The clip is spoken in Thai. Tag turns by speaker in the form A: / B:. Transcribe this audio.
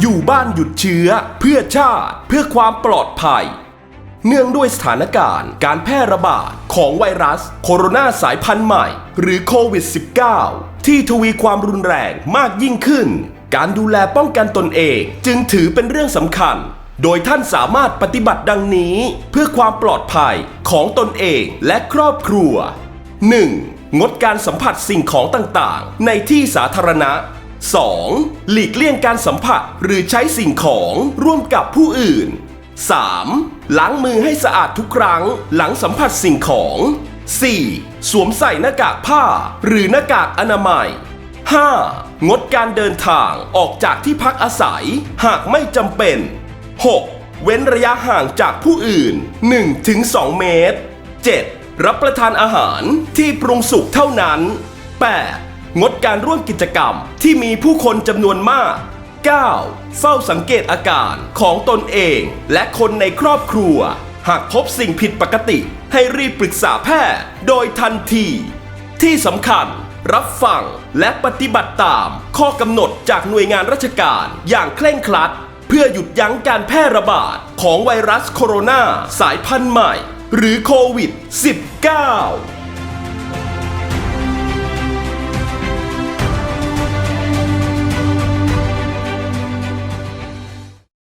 A: อยู่บ้านหยุดเชื้อ เพื่อชาติเพื่อความปลอดภัย เนื่องด้วยสถานการณ์การแพร่ระบาดของไวรัส โคโรนาสายพันธุ์ใหม่ หรือโควิด -19 ที่ทวีความรุนแรงมากยิ่งขึ้น การดูแลป้องกันตนเองจึงถือเป็นเรื่องสำคัญ โดยท่านสามารถปฏิบัติดังนี้ เพื่อความปลอดภัยของตนเองและครอบครัว 1. งดการสัมผัสสิ่งของต่างๆ ในที่สาธารณะ 2. หลีกเลี่ยงการสัมผัสหรือใช้สิ่งของร่วมกับผู้อื่น 3. ล้างมือให้สะอาดทุกครั้งหลังสัมผัสสิ่งของ 4. สวมใส่หน้ากากผ้า หรือหน้ากากอนามัย 5. งดการเดินทางออกจากที่พักอาศัย หากไม่จำเป็น 6. เว้นระยะห่างจากผู้อื่น 1-2 เมตร 7. รับประทานอาหารที่ปรุงสุกเท่านั้น 8. งดการร่วมกิจกรรมที่มีผู้คนจำนวนมาก 9. เฝ้าสังเกตอาการของตนเองและคนในครอบครัว หากพบสิ่งผิดปกติ ให้รีบปรึกษาแพทย์โดยทันที ที่สำคัญ รับฟังและปฏิบัติตาม ข้อกำหนดจากหน่วยงานราชการอย่างเคร่งครัด เพื่อหยุดยั้งการแพร่ระบาดของไวรัสโคโรนาสายพันธุ์ใหม่ หรือโควิด -19